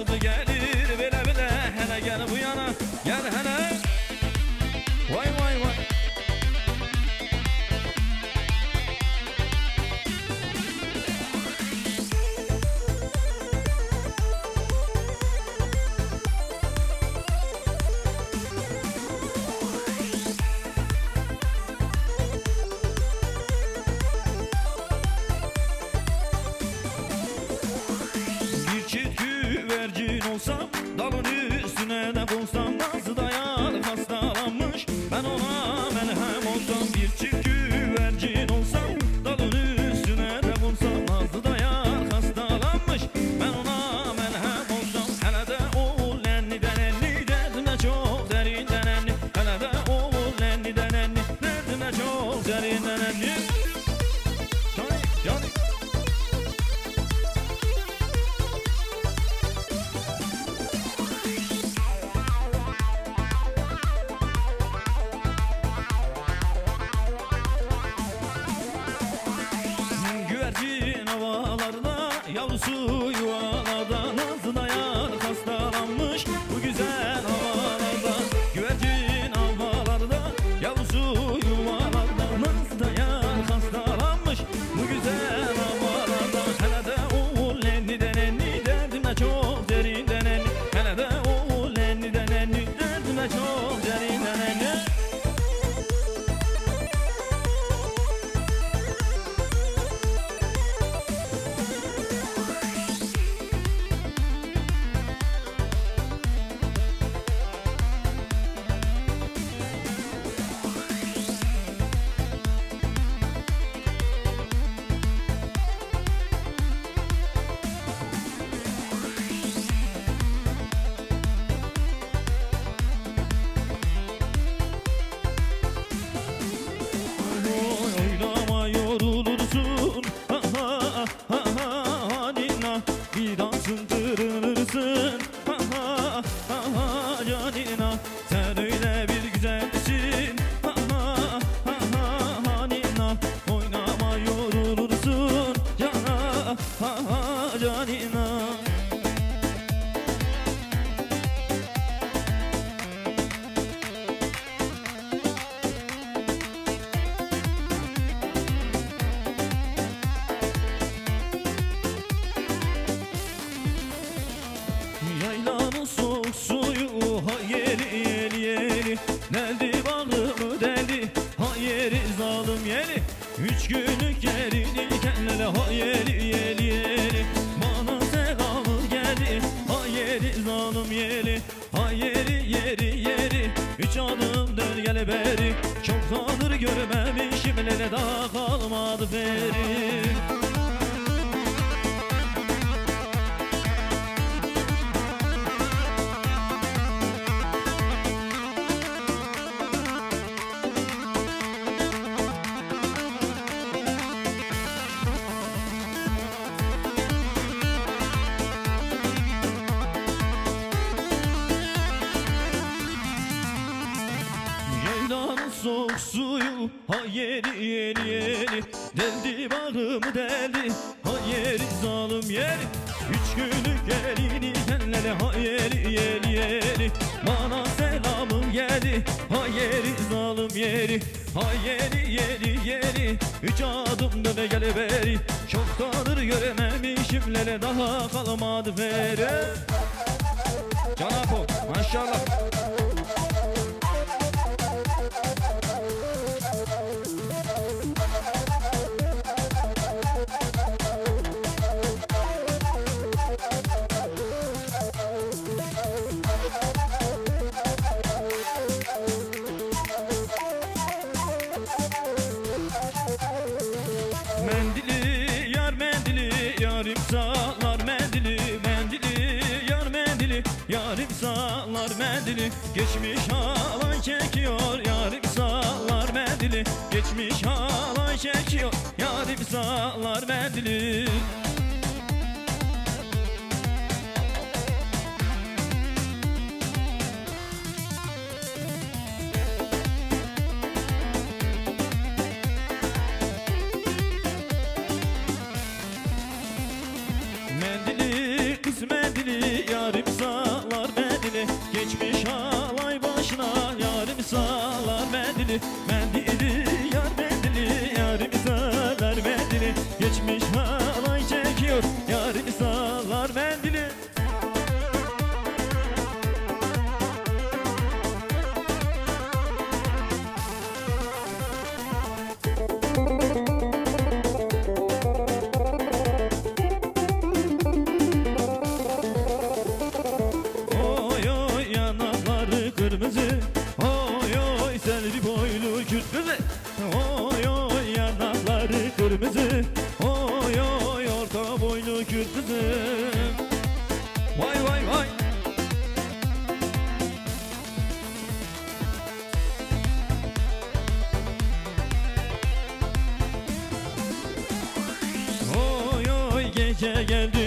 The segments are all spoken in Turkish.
aklı gelir ellere daha kalmadı ferim Kuyudan soğuk suyu ha yeri yeri yeri Deldi bağrımı deldi. Ha yeri zalim yeri Üç günlük gelini tenlere ha yeri yeri yeri Bana selamın geldi. Ha yeri zalim yeri. Ha yeri yeri yeri Üç adım döne gele beri Çoktanır görememişim lele daha kalmadı veri. Canako maşallah. mendili Geçmiş halay çekiyor Yarim sallar mendili Geçmiş halay çekiyor Yarim sallar mendili yeah.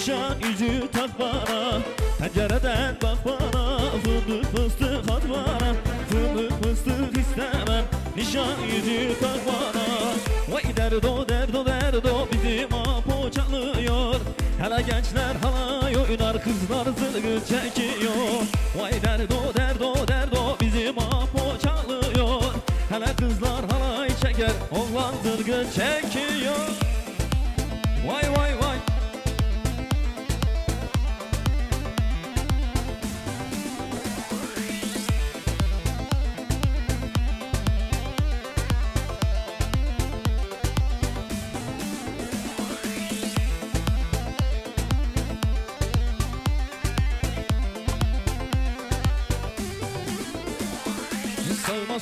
Nişan yüzüğü tak bana Pencereden bak bana Fındık fıstık at bana Fındık fıstık istemem Nişan yüzüğü tak bana Vay derdo derdo derdo Bizim apo çalıyor. Hele gençler halay oynar Kızlar zırgı çekiyor. Vay derdo derdo derdo Bizim apo çalıyor. Hele kızlar halay çeker Oğlan zırgı çekiyor. Vay vay vay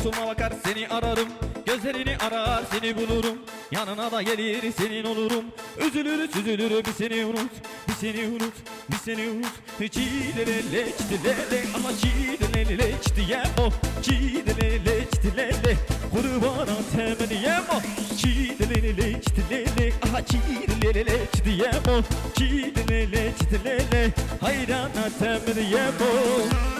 Soluma bakar seni ararım. Gözlerini arar seni bulurum. Yanına da gelir senin olurum. Üzülür üzülür bir seni unut. Bir seni unut bir seni unut. Çiğdelele çiğdelele ama çiğdelele çiğdiyem o Çiğdelele çiğdelele Kurbana temenniyem o Çiğdelele çiğdelele aha çiğdelele çiğdiyem o Çiğdelele çiğdelele hayrana temenniyem o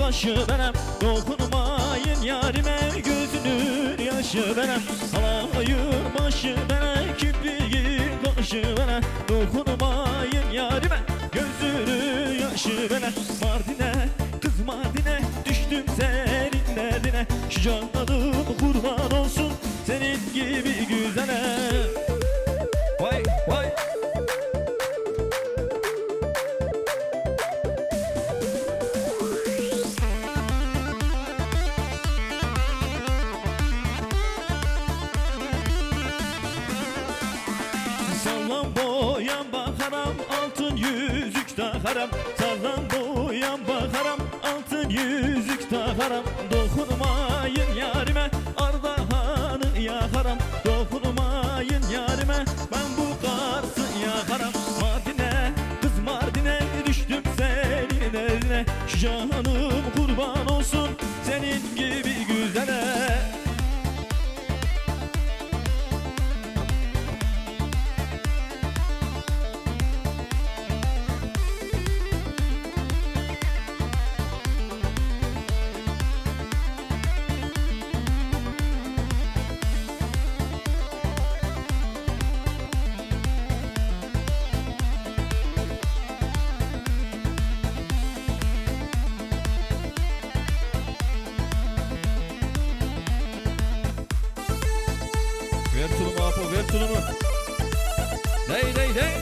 başı benim. Dokunmayın yarime gözünün yaşı benim. Halayın başı benim, kibriği başı benim. Dokunmayın yarime gözünün yaşı benim. Mardin'e, kız Mardin'e düştüm senin derdine. Şu canım kurban olsun senin gibi güzele yüzük takarım Dokunmayın yarime. Ardahanı yakarım Dokunmayın yarime. Ben bu karsı yakarım. Mardin'e kız Mardin'e düştüm senin eline. Şu canım tulumu Apo ver tulumu. Dey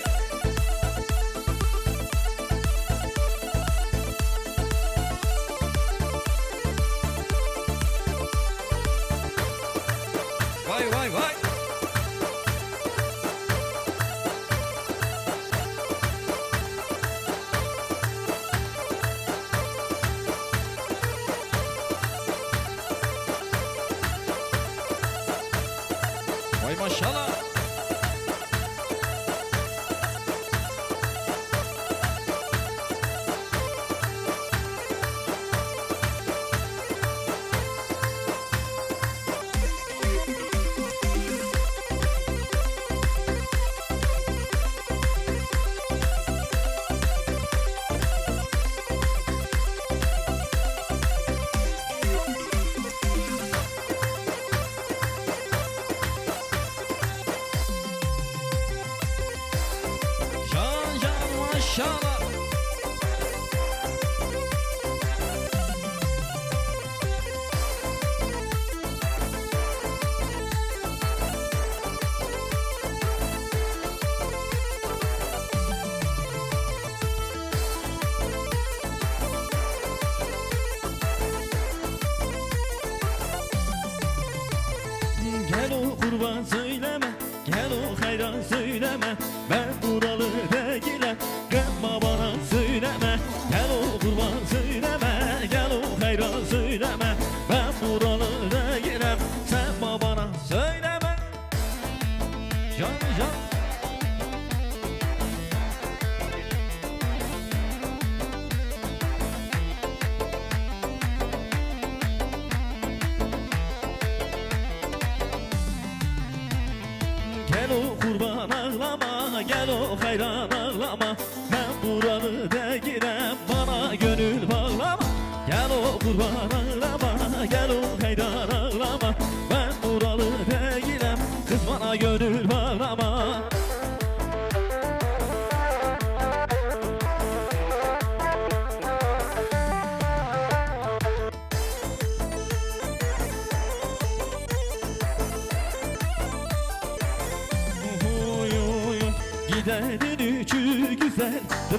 Gel o kurban ağlama, gel o hayran ağlama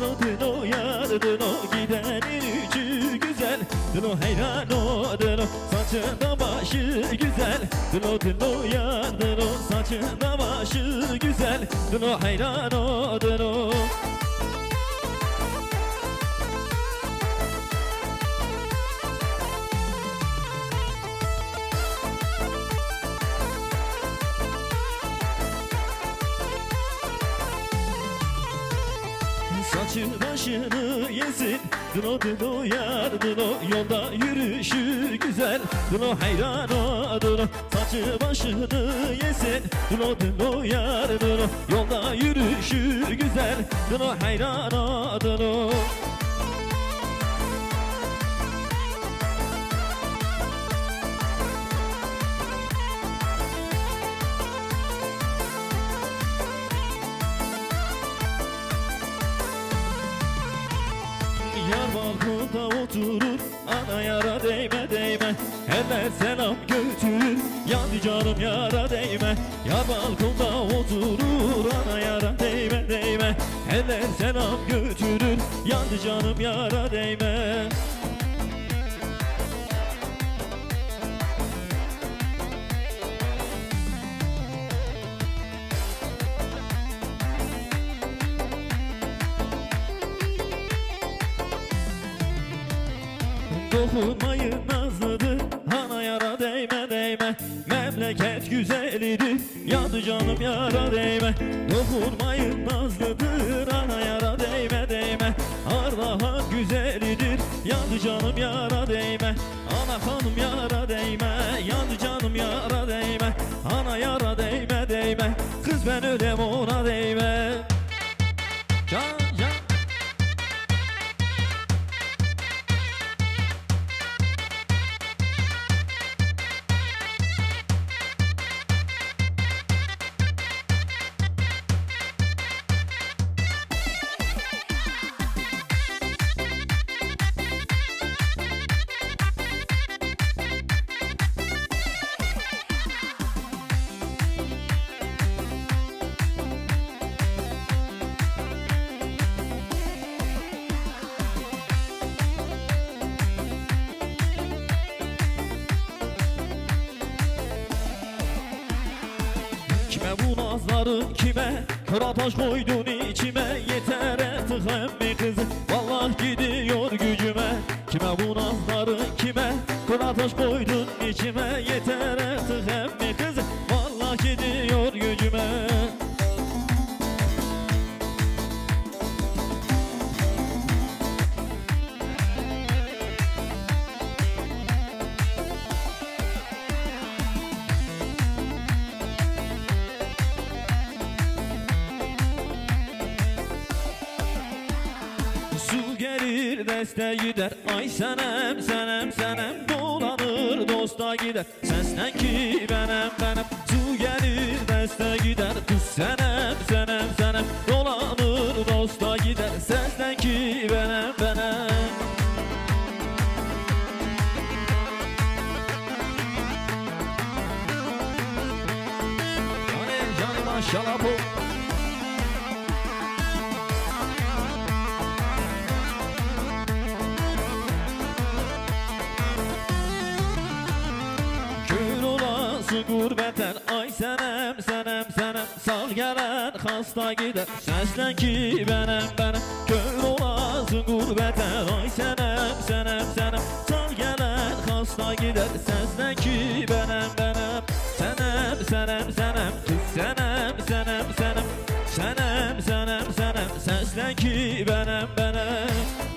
Dıno dıno yar dıno Gidenin üçü güzel. Dıno heyran o dıno Saçında başı güzel. Dıno dıno yar dıno Saçında başı güzel. Dıno heyran o dıno başını yesin. Dıno dıno yar dıno Yolda yürüyüşü güzel. Dıno hayran o dıno Saçı başını yesin. Dıno dıno yar dıno Yolda yürüyüşü güzel. Dıno hayran o dıno oturur Ana yara değme değme. Eller selam götürür. Yandı canım yara değme. Yar balkonda oturur. Ana yara değme değme. Eller selam götürür. Yandı canım yara değme Memleket güzelidir. Yandı canım yara değme nazların kime? Kör ateş koydun içime Yeter artık emmi Sesle gider. Ay senem senem senem Dolanır dosta gider. Sesle ki benem benem Su gelir beste gider. Kız senem senem senem Dolanır dosta gider. Sesle ki benem benem. Hani Şalapo olasın gurbetten Ay senem senem senem. Sağ gelen hasta gider. Seslen ki benem benem Kör olasın gurbetten Ay senem senem senem. Sağ gelen hasta gider. Seslen ki benem benem Senem senem senem. Kız senem senem senem. Senem senem senem. Seslen ki benem benem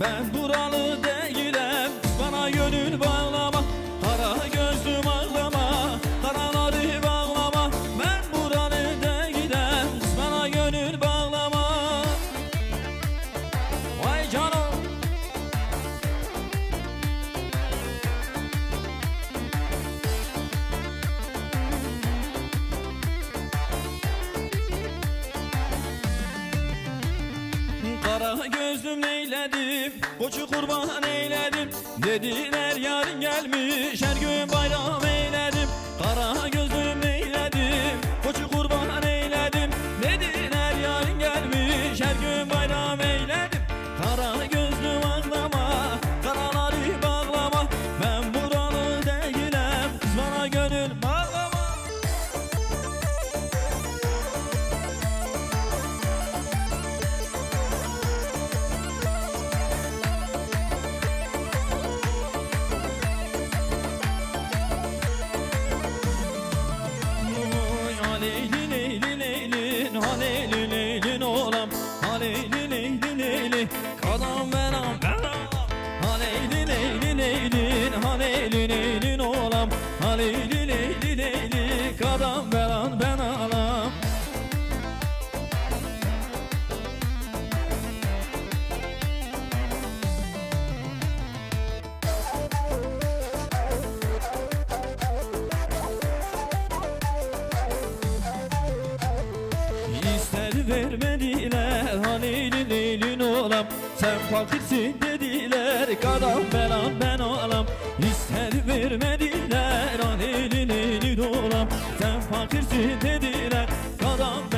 Ben buralı Koçu kurban Vermediler. Halil'in leylin olam Sen fakirsin dediler. Kadam belam ben olam İster vermediler. Halil'in leylin olam Sen fakirsin dediler. Kadam ben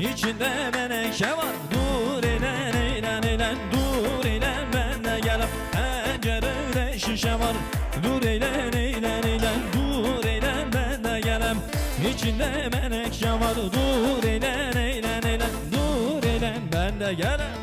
İçinde menekşe var. Dur eğlen eğlen eğlen Dur eğlen ben de gelem Pencerede şişe var. Dur eğlen eğlen eğlen Dur eğlen ben de gelem. İçinde menekşe var. Dur eğlen eğlen eğlen Dur eğlen ben de gelem